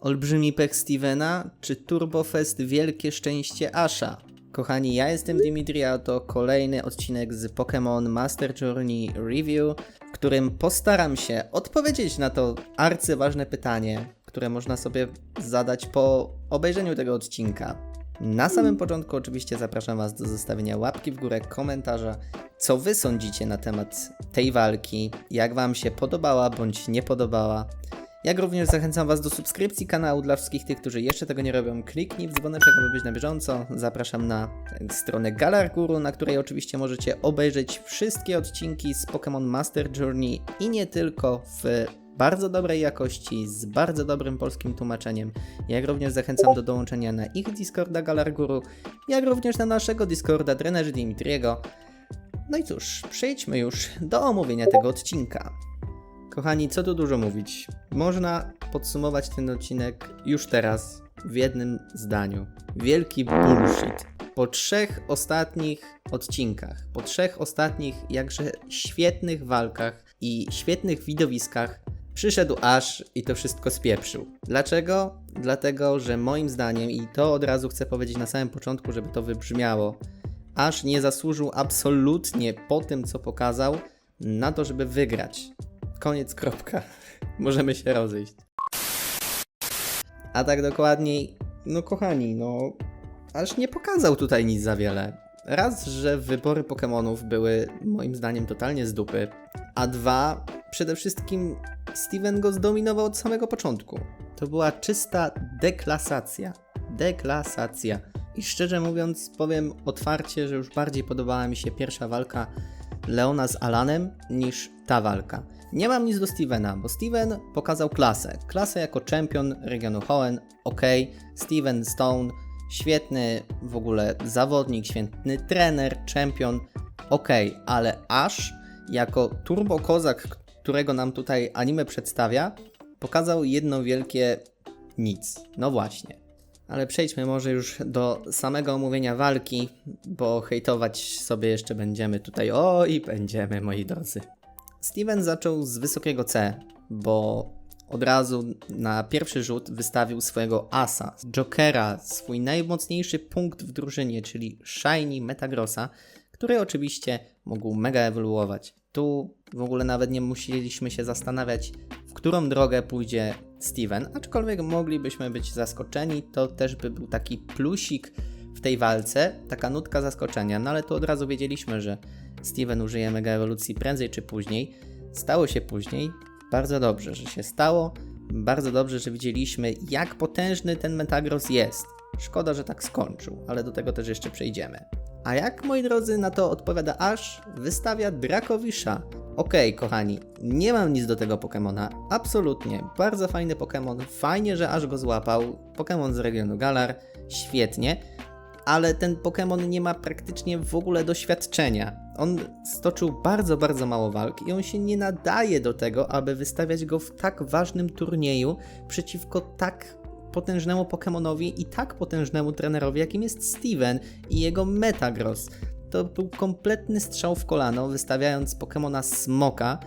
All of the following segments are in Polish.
Olbrzymi pech Stevena czy Turbofest wielkie szczęście Asha? Kochani, ja jestem Dimitri, a to kolejny odcinek z Pokémon Master Journey Review, w którym postaram się odpowiedzieć na to arcyważne pytanie, które można sobie zadać po obejrzeniu tego odcinka. Na samym początku oczywiście zapraszam Was do zostawienia łapki w górę, komentarza, co Wy sądzicie na temat tej walki, jak Wam się podobała bądź nie podobała. Jak również zachęcam Was do subskrypcji kanału dla wszystkich tych, którzy jeszcze tego nie robią. Kliknij w dzwoneczek, aby być na bieżąco. Zapraszam na stronę Galar Guru, na której oczywiście możecie obejrzeć wszystkie odcinki z Pokémon Master Journey i nie tylko w bardzo dobrej jakości, z bardzo dobrym polskim tłumaczeniem. Jak również zachęcam do dołączenia na ich Discorda Galar Guru, jak również na naszego Discorda Trenerzy Dimitriego. No i cóż, przejdźmy już do omówienia tego odcinka. Kochani, co tu dużo mówić? Można podsumować ten odcinek już teraz w jednym zdaniu. Wielki bullshit. Po trzech ostatnich odcinkach, po trzech ostatnich jakże świetnych walkach i świetnych widowiskach przyszedł Ash i to wszystko spieprzył. Dlaczego? Dlatego, że moim zdaniem, i to od razu chcę powiedzieć na samym początku, żeby to wybrzmiało, Ash nie zasłużył absolutnie po tym, co pokazał, na to, żeby wygrać. Koniec, kropka. Możemy się rozejść. A tak dokładniej, no kochani, no aż nie pokazał tutaj nic za wiele. Raz, że wybory Pokémonów były moim zdaniem totalnie z dupy, a dwa, przede wszystkim Steven go zdominował od samego początku. To była czysta deklasacja. Deklasacja. I szczerze mówiąc, powiem otwarcie, że już bardziej podobała mi się pierwsza walka Leona z Alanem niż ta walka. Nie mam nic do Stevena, bo Steven pokazał klasę. Klasę jako czempion regionu Hoenn, ok. Steven Stone, świetny w ogóle zawodnik, świetny trener, czempion, ok. Ale Ash jako turbo kozak, którego nam tutaj anime przedstawia, pokazał jedno wielkie nic. No właśnie. Ale przejdźmy może już do samego omówienia walki, bo hejtować sobie jeszcze będziemy tutaj. O i będziemy, moi drodzy. Steven zaczął z wysokiego C, bo od razu na pierwszy rzut wystawił swojego asa, Jokera, swój najmocniejszy punkt w drużynie, czyli Shiny Metagrossa, który oczywiście mógł mega ewoluować. Tu w ogóle nawet nie musieliśmy się zastanawiać, w którą drogę pójdzie Steven, aczkolwiek moglibyśmy być zaskoczeni, to też by był taki plusik w tej walce, taka nutka zaskoczenia, no ale to od razu wiedzieliśmy, że Steven użyje mega ewolucji prędzej czy później. Stało się później, bardzo dobrze, że się stało, bardzo dobrze, że widzieliśmy jak potężny ten Metagross jest. Szkoda, że tak skończył, ale do tego też jeszcze przejdziemy. A jak, moi drodzy, na to odpowiada Ash, wystawia Dracowisha. Okej, kochani, nie mam nic do tego Pokémona, absolutnie, bardzo fajny Pokémon, fajnie, że Ash go złapał, Pokémon z regionu Galar, świetnie, ale ten Pokémon nie ma praktycznie w ogóle doświadczenia. On stoczył bardzo, bardzo mało walk i on się nie nadaje do tego, aby wystawiać go w tak ważnym turnieju przeciwko tak potężnemu Pokémonowi i tak potężnemu trenerowi, jakim jest Steven i jego Metagross. To był kompletny strzał w kolano, wystawiając Pokémona Smoka,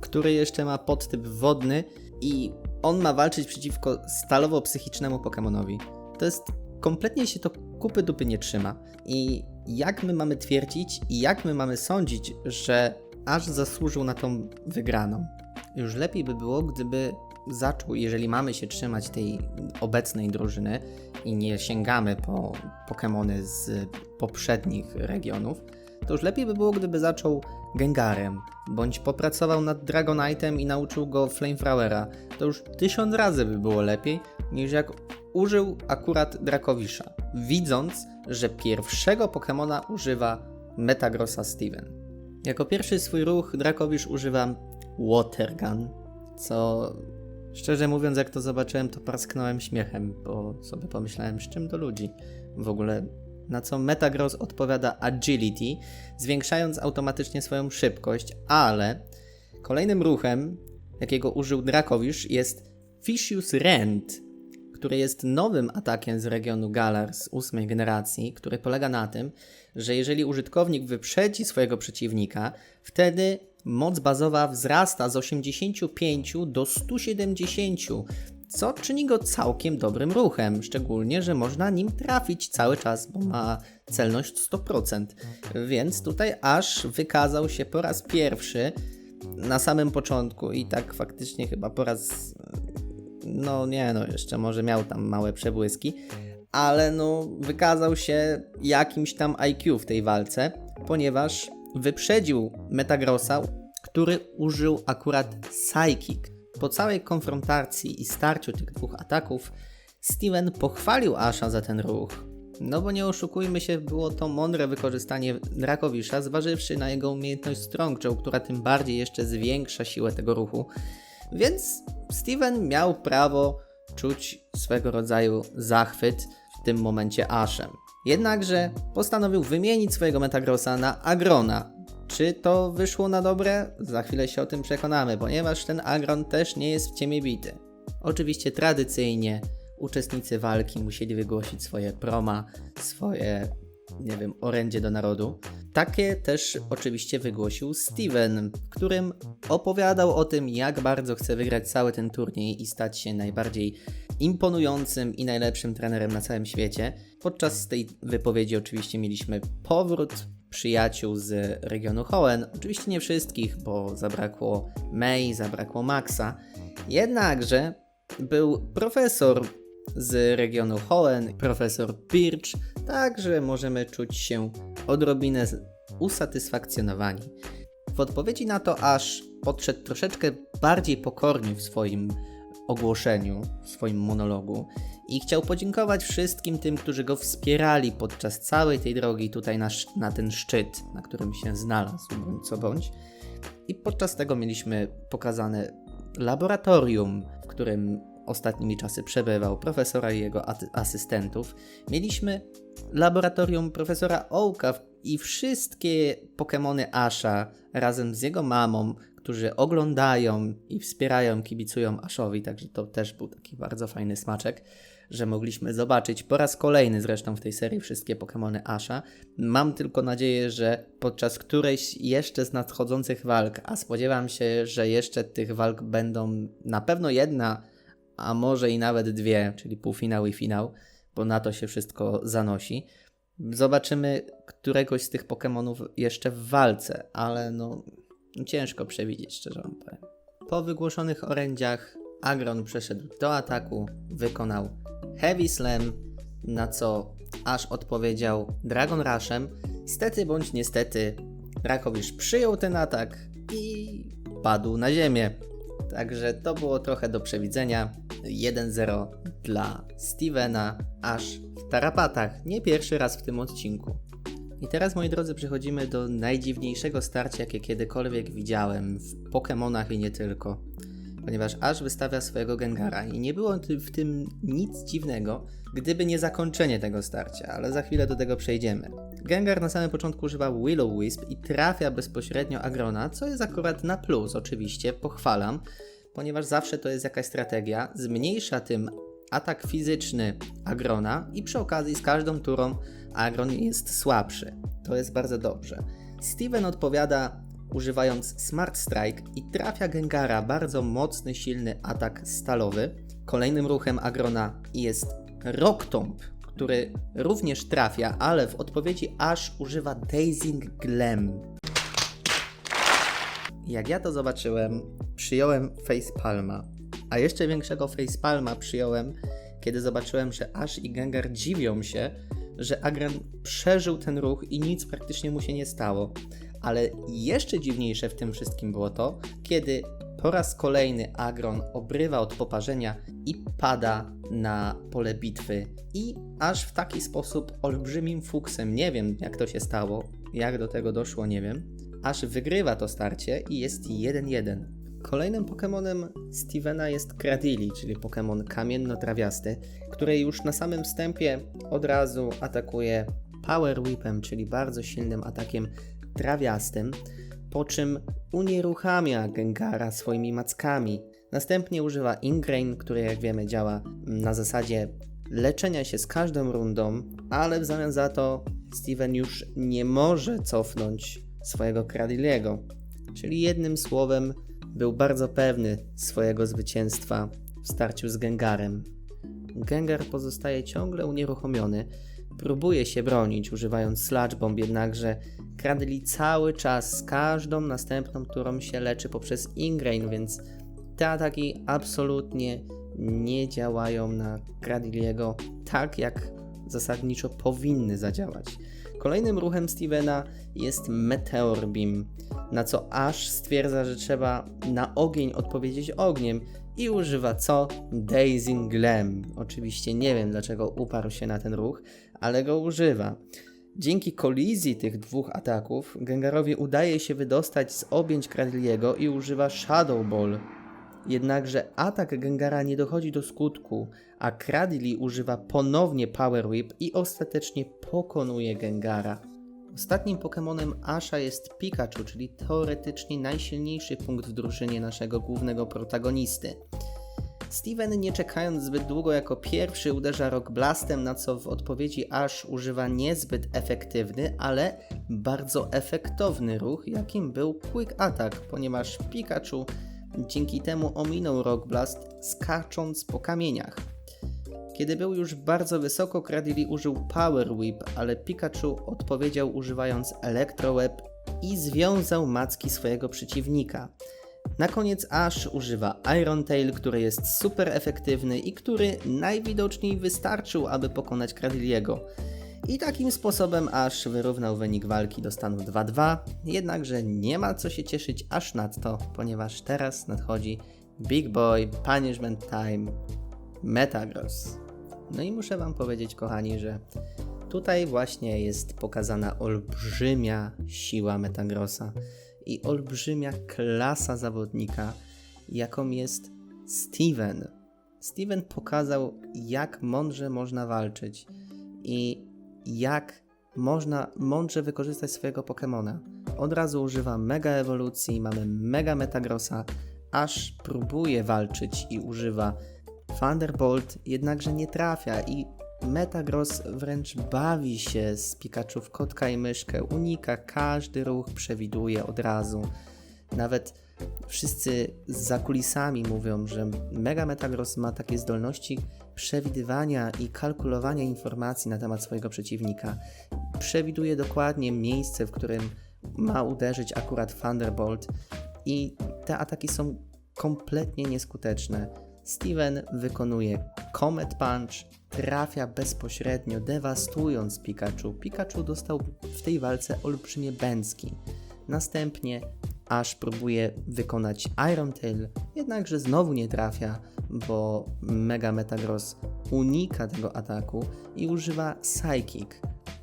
który jeszcze ma podtyp wodny i on ma walczyć przeciwko stalowo-psychicznemu Pokémonowi. To jest kompletnie się to kupy dupy nie trzyma. I jak my mamy twierdzić i jak my mamy sądzić, że aż zasłużył na tą wygraną? Już lepiej by było, gdyby zaczął, jeżeli mamy się trzymać tej obecnej drużyny i nie sięgamy po Pokémony z poprzednich regionów, to już lepiej by było, gdyby zaczął Gengarem, bądź popracował nad Dragonite'em i nauczył go Flameflowera. To już tysiąc razy by było lepiej, niż jak użył akurat Dracowisha, widząc, że pierwszego Pokémona używa Metagrossa Steven. Jako pierwszy swój ruch Dracowish używa Water Gun, co szczerze mówiąc, jak to zobaczyłem, to parsknąłem śmiechem, bo sobie pomyślałem, z czym do ludzi. W ogóle na co Metagross odpowiada Agility, zwiększając automatycznie swoją szybkość, ale kolejnym ruchem, jakiego użył Dracowish jest Fishious Rend, który jest nowym atakiem z regionu Galar z ósmej generacji, który polega na tym, że jeżeli użytkownik wyprzedzi swojego przeciwnika, wtedy moc bazowa wzrasta z 85 do 170 co czyni go całkiem dobrym ruchem, szczególnie, że można nim trafić cały czas, bo ma celność 100%. Więc tutaj aż wykazał się po raz pierwszy na samym początku i tak faktycznie chyba po raz no nie no, jeszcze może miał tam małe przebłyski, ale no wykazał się jakimś tam IQ w tej walce, ponieważ wyprzedził Metagrossa, który użył akurat Psychic. Po całej konfrontacji i starciu tych dwóch ataków, Steven pochwalił Asha za ten ruch. No bo nie oszukujmy się, było to mądre wykorzystanie Drakowisza, zważywszy na jego umiejętność Strong która tym bardziej jeszcze zwiększa siłę tego ruchu. Więc Steven miał prawo czuć swego rodzaju zachwyt w tym momencie Ashem. Jednakże postanowił wymienić swojego Metagrossa na Agrona. Czy to wyszło na dobre? Za chwilę się o tym przekonamy, ponieważ ten Agron też nie jest w ciemię bity. Oczywiście tradycyjnie uczestnicy walki musieli wygłosić swoje proma, swoje, nie wiem, orędzie do narodu. Takie też oczywiście wygłosił Steven, w którym opowiadał o tym, jak bardzo chce wygrać cały ten turniej i stać się najbardziej imponującym i najlepszym trenerem na całym świecie. Podczas tej wypowiedzi oczywiście mieliśmy powrót przyjaciół z regionu Hoenn. Oczywiście nie wszystkich, bo zabrakło May, zabrakło Maxa. Jednakże był profesor z regionu Hoenn, profesor Birch, także możemy czuć się odrobinę usatysfakcjonowani. W odpowiedzi na to aż podszedł troszeczkę bardziej pokornie w swoim ogłoszeniu, w swoim monologu i chciał podziękować wszystkim tym, którzy go wspierali podczas całej tej drogi tutaj na, na ten szczyt, na którym się znalazł, bądź co bądź. I podczas tego mieliśmy pokazane laboratorium, w którym ostatnimi czasy przebywał profesora i jego asystentów. Mieliśmy laboratorium profesora Oaka i wszystkie Pokémony Asha razem z jego mamą, którzy oglądają i wspierają, kibicują Ashowi, także to też był taki bardzo fajny smaczek, że mogliśmy zobaczyć po raz kolejny zresztą w tej serii wszystkie Pokémony Asha. Mam tylko nadzieję, że podczas którejś jeszcze z nadchodzących walk, a spodziewam się, że jeszcze tych walk będą na pewno jedna, a może i nawet dwie, czyli półfinał i finał, bo na to się wszystko zanosi. Zobaczymy któregoś z tych Pokémonów jeszcze w walce, ale no ciężko przewidzieć, szczerze wam powiem. Po wygłoszonych orędziach Agron przeszedł do ataku, wykonał Heavy Slam, na co aż odpowiedział Dragon Rushem. Stety bądź niestety, Rakowisz przyjął ten atak i padł na ziemię. Także to było trochę do przewidzenia. 1-0 dla Stevena, aż w tarapatach. Nie pierwszy raz w tym odcinku. I teraz, moi drodzy, przechodzimy do najdziwniejszego starcia, jakie kiedykolwiek widziałem w Pokémonach i nie tylko. Ponieważ Ash wystawia swojego Gengara i nie było w tym nic dziwnego, gdyby nie zakończenie tego starcia, ale za chwilę do tego przejdziemy. Gengar na samym początku używa Willow Wisp i trafia bezpośrednio Agrona, co jest akurat na plus, oczywiście, pochwalam, ponieważ zawsze to jest jakaś strategia, zmniejsza tym atak fizyczny Agrona i przy okazji z każdą turą Agron jest słabszy. To jest bardzo dobrze. Steven odpowiada używając Smart Strike i trafia Gengara bardzo mocny, silny atak stalowy. Kolejnym ruchem Agrona jest Rock Tomb, który również trafia, ale w odpowiedzi aż używa Dazing Glam. Jak ja to zobaczyłem, przyjąłem facepalma. A jeszcze większego facepalma przyjąłem, kiedy zobaczyłem, że Ash i Gengar dziwią się, że Agron przeżył ten ruch i nic praktycznie mu się nie stało. Ale jeszcze dziwniejsze w tym wszystkim było to, kiedy po raz kolejny Agron obrywa od poparzenia i pada na pole bitwy. I aż w taki sposób olbrzymim fuksem, nie wiem jak to się stało, jak do tego doszło, nie wiem, aż wygrywa to starcie i jest 1-1. Kolejnym Pokemonem Stevena jest Cradily, czyli Pokemon kamienno-trawiasty, który już na samym wstępie od razu atakuje Power Whipem, czyli bardzo silnym atakiem trawiastym, po czym unieruchamia Gengara swoimi mackami. Następnie używa Ingrain, który jak wiemy działa na zasadzie leczenia się z każdą rundą, ale w zamian za to Steven już nie może cofnąć swojego Cradiliego. Czyli jednym słowem był bardzo pewny swojego zwycięstwa w starciu z Gengarem. Gengar pozostaje ciągle unieruchomiony, próbuje się bronić używając Sludge Bomb, jednakże Cradley cały czas z każdą następną turą się leczy poprzez Ingrain, więc te ataki absolutnie nie działają na Cradley'ego tak, jak zasadniczo powinny zadziałać. Kolejnym ruchem Stevena jest Meteor Beam, na co Ash stwierdza, że trzeba na ogień odpowiedzieć ogniem i używa co? Dazing Glam. Oczywiście nie wiem dlaczego uparł się na ten ruch, ale go używa. Dzięki kolizji tych dwóch ataków Gengarowi udaje się wydostać z objęć Cradley'ego i używa Shadow Ball. Jednakże atak Gengara nie dochodzi do skutku, a Cradley używa ponownie Power Whip i ostatecznie pokonuje Gengara. Ostatnim Pokemonem Asha jest Pikachu, czyli teoretycznie najsilniejszy punkt w drużynie naszego głównego protagonisty. Steven nie czekając zbyt długo jako pierwszy uderza Rock Blastem, na co w odpowiedzi Ash używa niezbyt efektywny, ale bardzo efektowny ruch, jakim był Quick Attack, ponieważ Pikachu dzięki temu ominął Rock Blast skacząc po kamieniach. Kiedy był już bardzo wysoko, Cradily użył Power Whip, ale Pikachu odpowiedział używając Electro Web i związał macki swojego przeciwnika. Na koniec Ash używa Iron Tail, który jest super efektywny i który najwidoczniej wystarczył, aby pokonać Cradiliego. I takim sposobem Ash wyrównał wynik walki do stanu 2-2, jednakże nie ma co się cieszyć aż nadto, ponieważ teraz nadchodzi Big Boy Punishment Time Metagross. No i muszę Wam powiedzieć, kochani, że tutaj właśnie jest pokazana olbrzymia siła Metagrossa i olbrzymia klasa zawodnika, jaką jest Steven. Steven pokazał, jak mądrze można walczyć i jak można mądrze wykorzystać swojego Pokemona. Od razu używa mega ewolucji, mamy mega Metagrossa, aż próbuje walczyć i używa Thunderbolt, jednakże nie trafia i Metagross wręcz bawi się z Pikachu w kotka i myszkę, unika każdy ruch, przewiduje od razu. Nawet wszyscy za kulisami mówią, że Mega Metagross ma takie zdolności przewidywania i kalkulowania informacji na temat swojego przeciwnika. Przewiduje dokładnie miejsce, w którym ma uderzyć akurat Thunderbolt i te ataki są kompletnie nieskuteczne. Steven wykonuje Comet Punch, trafia bezpośrednio, dewastując Pikachu. Pikachu dostał w tej walce olbrzymie bęcki. Następnie aż próbuje wykonać Iron Tail, jednakże znowu nie trafia, bo Mega Metagross unika tego ataku i używa Psychic,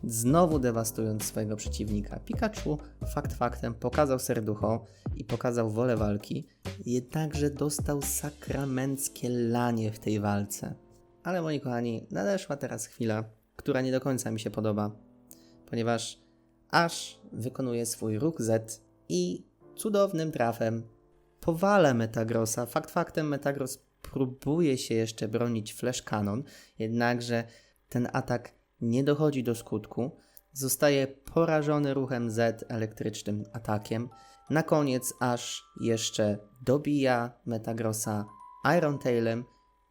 znowu dewastując swojego przeciwnika. Pikachu fakt faktem pokazał serducho i pokazał wolę walki, jednakże dostał sakramenckie lanie w tej walce. Ale moi kochani, nadeszła teraz chwila, która nie do końca mi się podoba, ponieważ Ash wykonuje swój ruch Z i cudownym trafem powala Metagrossa. Fakt faktem Metagross próbuje się jeszcze bronić Flash Cannon, jednakże ten atak nie dochodzi do skutku. Zostaje porażony ruchem Z elektrycznym atakiem. Na koniec aż jeszcze dobija Metagrossa Iron Tailem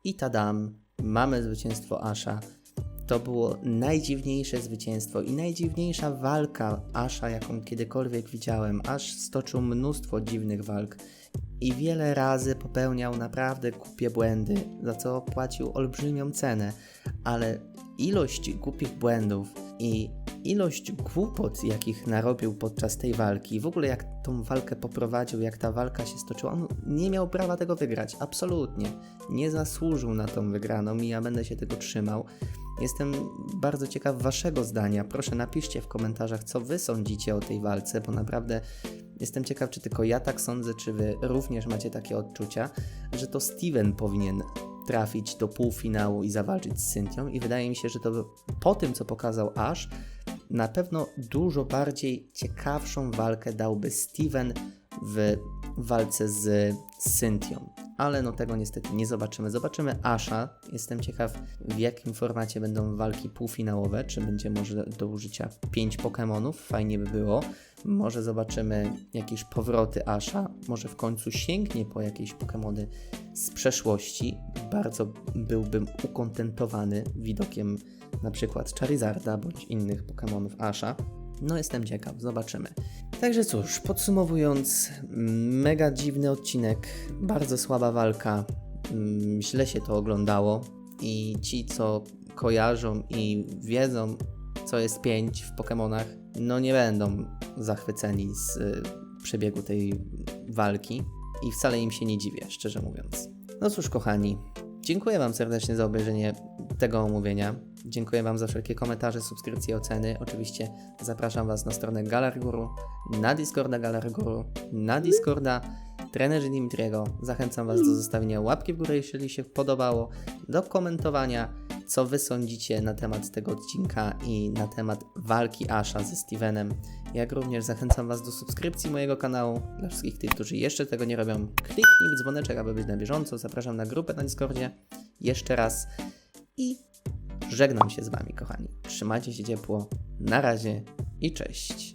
i tadam, mamy zwycięstwo Asha. To było najdziwniejsze zwycięstwo i najdziwniejsza walka Asha, jaką kiedykolwiek widziałem. Ash stoczył mnóstwo dziwnych walk i wiele razy popełniał naprawdę głupie błędy, za co płacił olbrzymią cenę, ale ilość głupich błędów i ilość głupot, jakich narobił podczas tej walki, w ogóle jak tą walkę poprowadził, jak ta walka się stoczyła, on nie miał prawa tego wygrać, absolutnie. Nie zasłużył na tą wygraną i ja będę się tego trzymał. Jestem bardzo ciekaw Waszego zdania. Proszę napiszcie w komentarzach, co Wy sądzicie o tej walce, bo naprawdę jestem ciekaw, czy tylko ja tak sądzę, czy Wy również macie takie odczucia, że to Steven powinien trafić do półfinału i zawalczyć z Cynthią i wydaje mi się, że to po tym, co pokazał Ash, na pewno dużo bardziej ciekawszą walkę dałby Steven w walce z Cynthią. Ale no tego niestety nie zobaczymy. Zobaczymy Asha. Jestem ciekaw, w jakim formacie będą walki półfinałowe, czy będzie może do użycia 5 Pokémonów, fajnie by było. Może zobaczymy jakieś powroty Asha, może w końcu sięgnie po jakieś Pokémony z przeszłości. Bardzo byłbym ukontentowany widokiem na przykład Charizarda bądź innych Pokémonów Asha. No jestem ciekaw, zobaczymy. Także cóż, podsumowując, mega dziwny odcinek, bardzo słaba walka, mm, źle się to oglądało i ci, co kojarzą i wiedzą, co jest 5 w Pokémonach, no nie będą zachwyceni z y, przebiegu tej walki i wcale im się nie dziwię, szczerze mówiąc. No cóż, kochani, dziękuję Wam serdecznie za obejrzenie tego omówienia. Dziękuję Wam za wszelkie komentarze, subskrypcje, oceny. Oczywiście zapraszam Was na stronę Galarguru, na Discorda Galarguru, na Discorda trenerzy Dimitriego. Zachęcam Was do zostawienia łapki w górę, jeśli się podobało, do komentowania, co Wy sądzicie na temat tego odcinka i na temat walki Asha ze Stevenem. Jak również zachęcam Was do subskrypcji mojego kanału. Dla wszystkich tych, którzy jeszcze tego nie robią, kliknij w dzwoneczek, aby być na bieżąco. Zapraszam na grupę na Discordzie. Jeszcze raz i żegnam się z Wami, kochani. Trzymajcie się ciepło. Na razie i cześć.